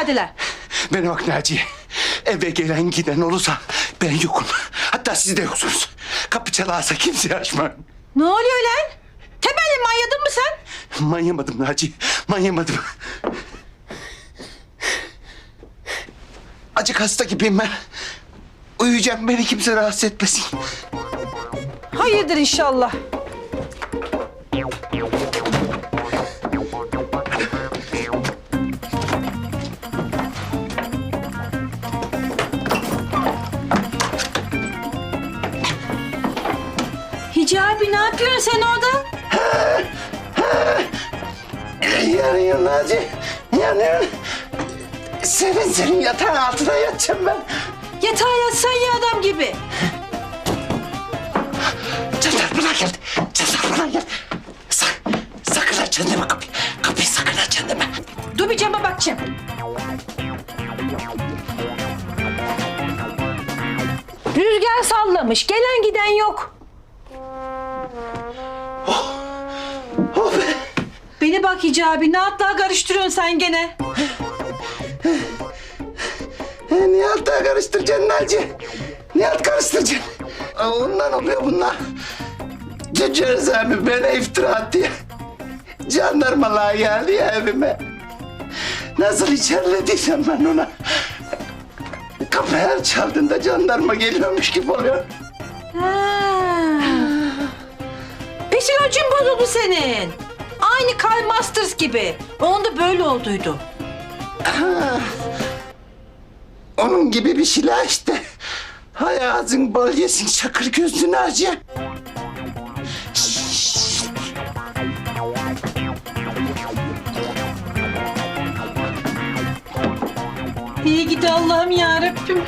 geldiler. Bana bak Naciye. Eve gelen giden olursa ben yokum. Hatta siz de yoksunuz. Kapı çalarsa kimseye açmam. Ne oluyor lan? Temelli manyadın mı sen? Manyamadım Naciye. Manyamadım. Acık hasta gibiyim ben. Uyuyacağım beni kimse rahatsız etmesin. Hayırdır inşallah. Hicabi ne yapıyorsun sen orada? Yanıyor Naciye. Yanıyor. Senin senin yatağın altına yatacağım ben. Yatağa yatsan ya adam gibi. Jandarmalar geldi. Jandarmalar geldi. Sak, sakın açın deme kapıyı. Kapıyı sakın açın deme. Dur bir cama bakacağım. Rüzgar sallamış. Gelen giden yok. Bak Hicabi. Ne atlar karıştırıyorsun sen gene? E, Niye hatta karıştıracaksın Naci? Niye hat karıştıracaksın? Aa, Ondan oluyor bunlar. Cüceriz abi bana iftira attı ya. Jandarmalar geldi ya evime. Nasıl içerlediysem ben ona. Kapı her çaldığında jandarma geliyormuş gibi oluyor. Ha. Psikolojin bozuldu senin. Aynı Karl Masters gibi. Onda böyle olduydu. Onun gibi bir silah işte. Hay ağzın bal yesin çakır gözlü Naciye. İyi gidi Allah'ım ya Rabbim.